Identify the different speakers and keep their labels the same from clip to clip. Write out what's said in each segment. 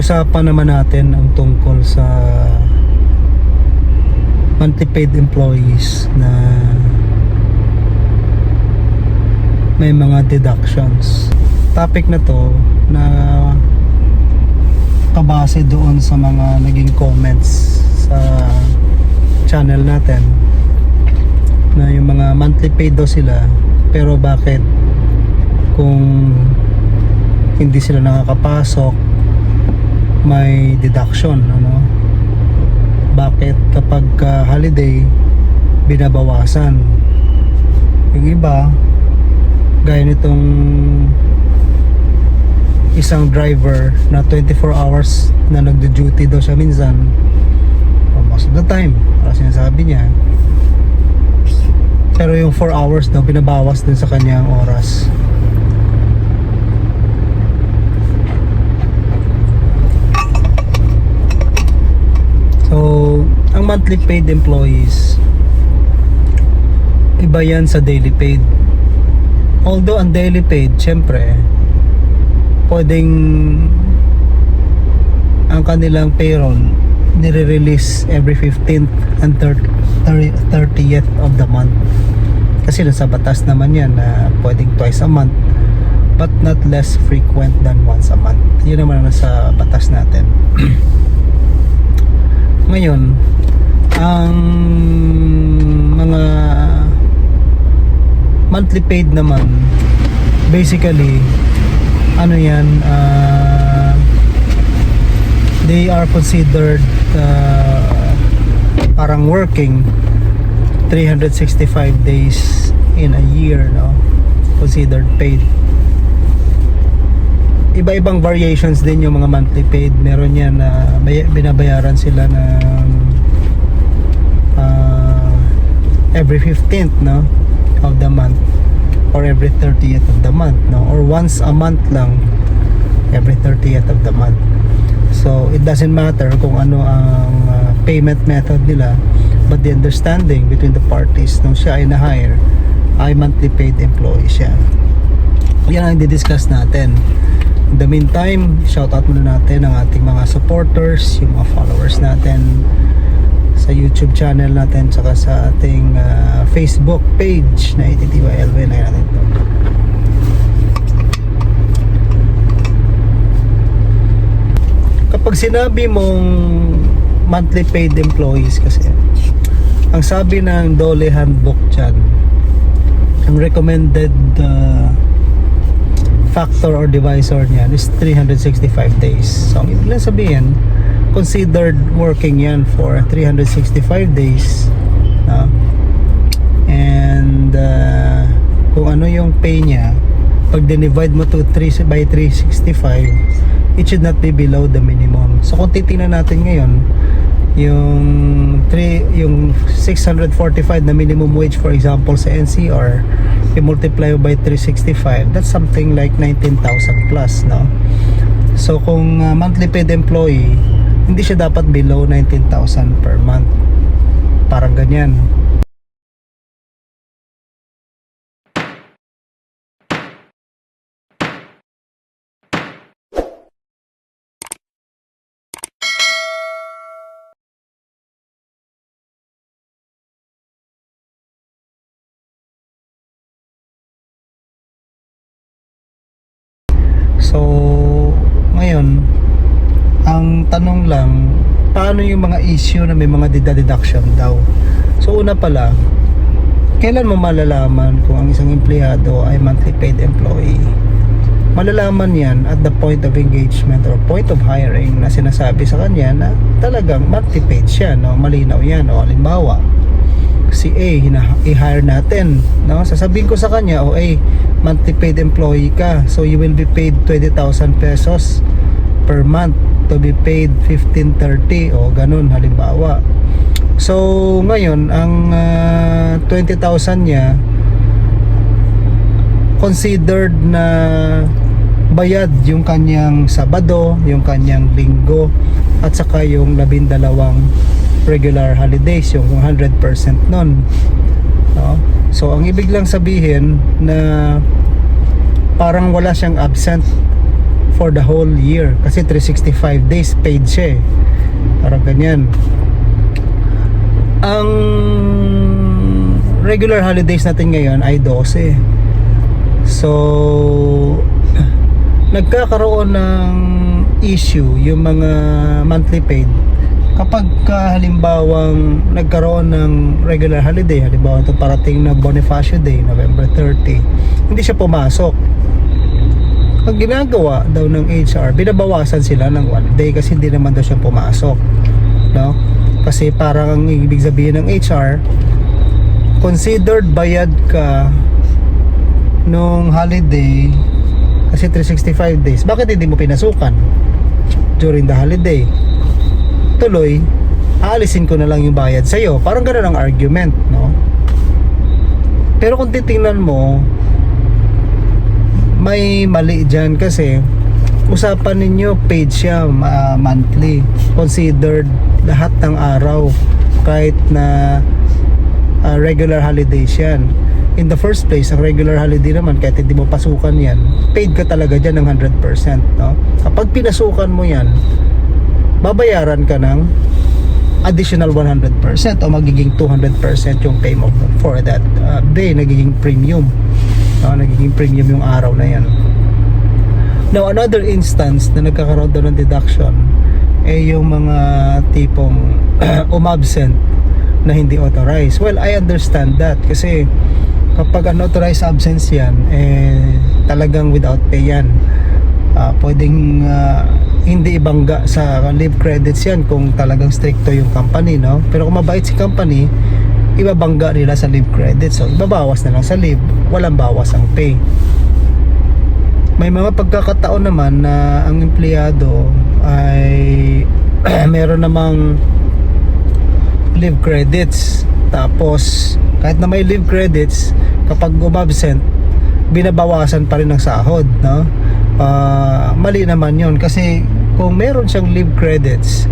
Speaker 1: pag-usapan naman natin ang tungkol sa monthly paid employees na may mga deductions. Topic na to na kabase doon sa mga naging comments sa channel natin na yung mga monthly paid daw sila pero bakit kung hindi sila nakakapasok may deduction ano? Bakit kapag ah, holiday binabawasan? Yung iba gaya nitong isang driver na 24 hours na nagdo-duty daw siya minsan or most of the time para sinasabi niya pero yung 4 hours daw binabawas din sa kanyang oras So, ang monthly paid employees, iba yan sa daily paid. Although ang daily paid, syempre, pwedeng ang kanilang payroll nire-release every 15th and 30, 30th of the month. Kasi nasa batas naman yan na pwedeng twice a month but not less frequent than once a month. Yun naman ang nasa batas natin. Ngayon, ang mga monthly paid naman, basically, ano yan, ah, they are considered ah, parang working 365 days in a year, no? Considered paid iba-ibang variations din yung mga monthly paid. Meron yan na bay- binabayaran sila ng every 15th no of the month or every 30th of the month no or once a month lang every 30th of the month. So it doesn't matter kung ano ang ah, payment method nila but the understanding between the parties nung siya ay na-hire ay monthly paid employee siya. Yan ang di-discuss natin. In the meantime, shout out muna natin ang ating mga supporters, yung mga followers natin sa YouTube channel natin saka sa ating ah, Facebook page na ITTYLV na natin ito. Kapag sinabi mong monthly paid employees kasi ang sabi ng Dole Handbook dyan ang recommended uh, factor or divisor niyan is 365 days. So, ang ibig sabihin, considered working yan for 365 days. No? And uh, kung ano yung pay niya, pag divide mo to 3 by 365, it should not be below the minimum. So, kung titingnan natin ngayon, yung 3 yung 645 na minimum wage for example sa NCR i-multiply by 365 that's something like 19,000 plus no so kung uh, monthly paid employee hindi siya dapat below 19,000 per month. Parang ganyan ang tanong lang, paano yung mga issue na may mga deduction daw? So, una pala, kailan mo malalaman kung ang isang empleyado ay monthly paid employee? Malalaman yan at the point of engagement or point of hiring na sinasabi sa kanya na talagang monthly paid siya, no? Malinaw yan, no? Halimbawa, si A, i-hire natin, no? Sasabihin ko sa kanya, o A, monthly paid employee ka. So you will be paid 20,000 pesos per month to be paid 1530 o ganun halimbawa. So ngayon ang ah, 20,000 niya considered na bayad yung kanyang Sabado, yung kanyang Linggo at saka yung labindalawang regular holidays yung 100% nun no? so ang ibig lang sabihin na parang wala siyang absent for the whole year kasi 365 days paid siya eh. Parang ganyan. Ang regular holidays natin ngayon ay 12. So, nagkakaroon ng issue yung mga monthly paid kapag ka, halimbawang nagkaroon ng regular holiday halimbawa ito parating na Bonifacio Day November 30 hindi siya pumasok ang ginagawa daw ng HR binabawasan sila ng one day kasi hindi naman daw siya pumasok no? Kasi parang ang ibig sabihin ng HR considered bayad ka nung holiday kasi 365 days. Bakit hindi mo pinasukan during the holiday? Tuloy aalisin ko na lang yung bayad sa'yo. Parang ganun ang argument no? Pero kung titingnan mo may mali dyan kasi usapan ninyo paid siya ah, monthly. Considered lahat ng araw kahit na ah, regular holidays yan in the first place ang regular holiday naman kahit hindi mo pasukan yan paid ka talaga dyan ng 100% no? kapag pinasukan mo yan babayaran ka ng additional 100% o magiging 200% yung pay mo for that uh, day nagiging premium no? nagiging premium yung araw na yan. Now another instance na nagkakaroon daw ng deduction eh yung mga tipong umabsent na hindi authorized. Well I understand that kasi kapag unauthorized absence yan eh talagang without pay yan. Ah, pwedeng ah, hindi ibangga sa leave credits yan kung talagang stricto yung company no? Pero kung mabait si company ibabangga nila sa leave credits so ibabawas na lang sa leave. Walang bawas ang pay. May mga pagkakataon naman na ang empleyado ay meron namang leave credits. Tapos kahit na may leave credits kapag umabsent binabawasan pa rin ng sahod no? Ah, mali naman yon kasi kung meron siyang leave credits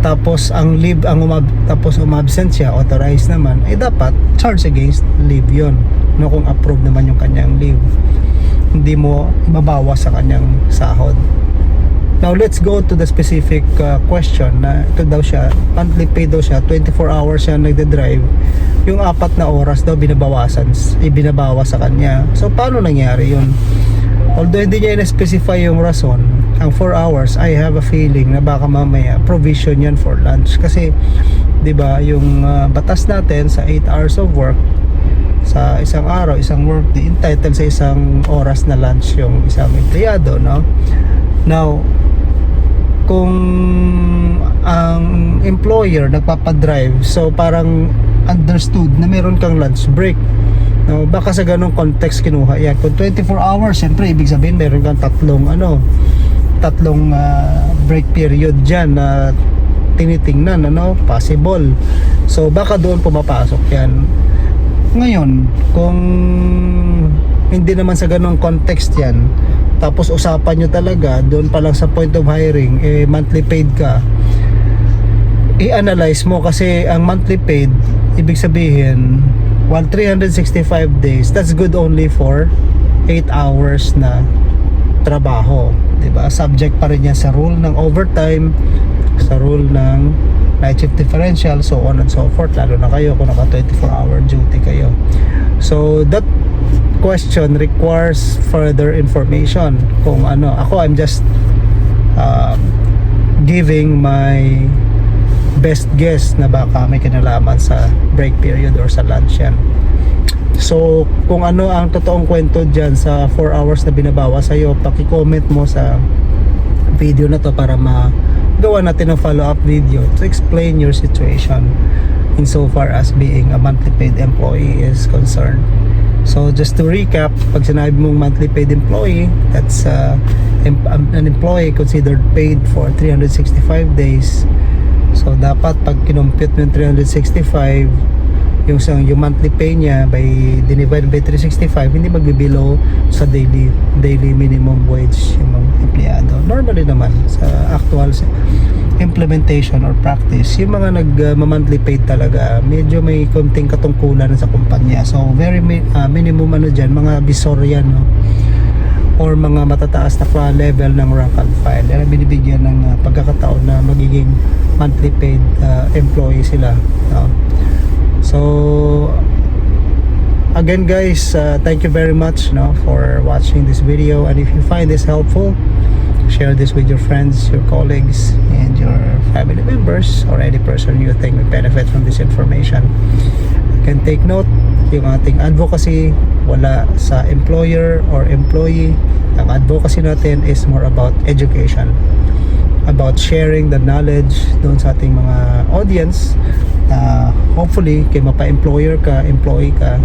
Speaker 1: tapos ang leave ang umab tapos umabsent siya authorized naman eh dapat charge against leave yon no kung approve naman yung kanyang leave hindi mo ibabawas sa kanyang sahod Now let's go to the specific uh, question na ito daw siya, monthly pay daw siya, 24 hours siya nagde-drive. Yung apat na oras daw binabawasan, ibinabawas sa kanya. So paano nangyari yun? Although hindi niya in-specify yung rason, ang 4 hours, I have a feeling na baka mamaya provision yan for lunch. Kasi, di ba, yung uh, batas natin sa 8 hours of work, sa isang araw, isang work day, entitled sa isang oras na lunch yung isang empleyado, no? Now, kung ang employer nagpapadrive, so parang understood na meron kang lunch break. No, baka sa ganong context kinuha yan. Kung 24 hours, siyempre ibig sabihin meron kang tatlong ano, tatlong ah, break period diyan na tinitingnan ano, possible. So baka doon pumapasok yan. Ngayon, kung hindi naman sa ganong context yan, tapos usapan nyo talaga, doon pa lang sa point of hiring, eh, monthly paid ka, i-analyze mo kasi ang monthly paid, ibig sabihin, while 365 days, that's good only for 8 hours na trabaho. 'Di ba Subject pa rin yan sa rule ng overtime, sa rule ng night shift differential, so on and so forth. Lalo na kayo kung naka 24 hour duty kayo. So, that question requires further information. Kung ano, ako I'm just uh, giving my best guess na baka may kinalaman sa break period or sa lunch yan. So, kung ano ang totoong kwento dyan sa 4 hours na binabawa sa'yo, paki-comment mo sa video na to para magawa natin ng follow-up video to explain your situation insofar as being a monthly paid employee is concerned. So just to recap, pag sinabi mong monthly paid employee, that's uh, um, an employee considered paid for 365 days. So dapat pag kinumpute mo yung 365, yung, yung monthly pay niya by divide by 365, hindi magbibelow sa daily daily minimum wage yung mga empleyado. Normally naman sa actual implementation or practice, yung mga nag uh, monthly paid talaga, medyo may konting katungkulan sa kumpanya. So very mi- uh, minimum ano diyan, mga bisor yan, no. or mga matataas na level ng rank and file ang binibigyan ng uh, pagkakataon na magiging monthly paid uh, employee sila no? So again guys uh, thank you very much no, for watching this video. And if you find this helpful share this with your friends your colleagues and your family members or any person you think will benefit from this information. You can take note yung ating advocacy wala sa employer or employee. Ang advocacy natin is more about education about sharing the knowledge doon sa ating mga audience uh, hopefully kay mapa-employer ka, employee ka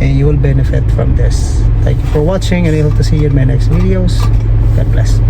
Speaker 1: and you will benefit from this. Thank you for watching and I hope to see you in my next videos. God bless.